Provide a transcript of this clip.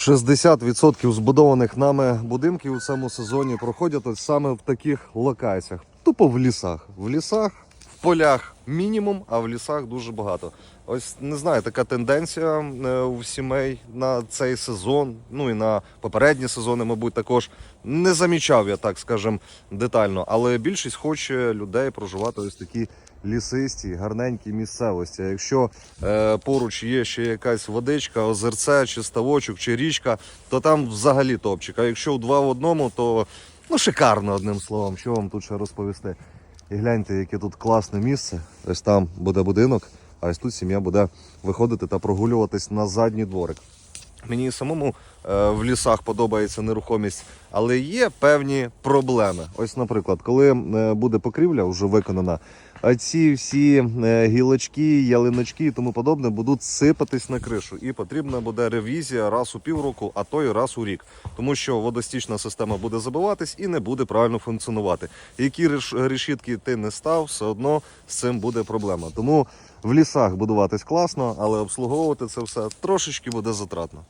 60% збудованих нами будинків у цьому сезоні проходять саме в таких локаціях. Тупо в лісах. В лісах, полях мінімум, а в лісах дуже багато. Ось не знаю, така тенденція е, у сімей на цей сезон, ну і на попередні сезони, мабуть, також не замічав я, так скажем, детально. Але більшість хоче людей проживати ось такі лісисті, гарненькі місцевості. Якщо е, поруч є ще якась водичка, озерце, чи ставочок, чи річка, то там взагалі топчик. А якщо два в одному, то ну шикарно одним словом. Що вам тут ще розповісти? І гляньте, яке тут класне місце. Ось там буде будинок, а ось тут сім'я буде виходити та прогулюватись на задній дворик. Мені самому е, в лісах подобається нерухомість, але є певні проблеми. Ось, наприклад, коли е, буде покрівля вже виконана, а ці всі е, гілочки, ялиночки і тому подобне будуть сипатись на кришу. І потрібна буде ревізія раз у півроку, а то й раз у рік. Тому що водостічна система буде забиватись і не буде правильно функціонувати. Які реш- решітки ти не став, все одно з цим буде проблема. Тому в лісах будуватись класно, але обслуговувати це все трошечки буде затратно.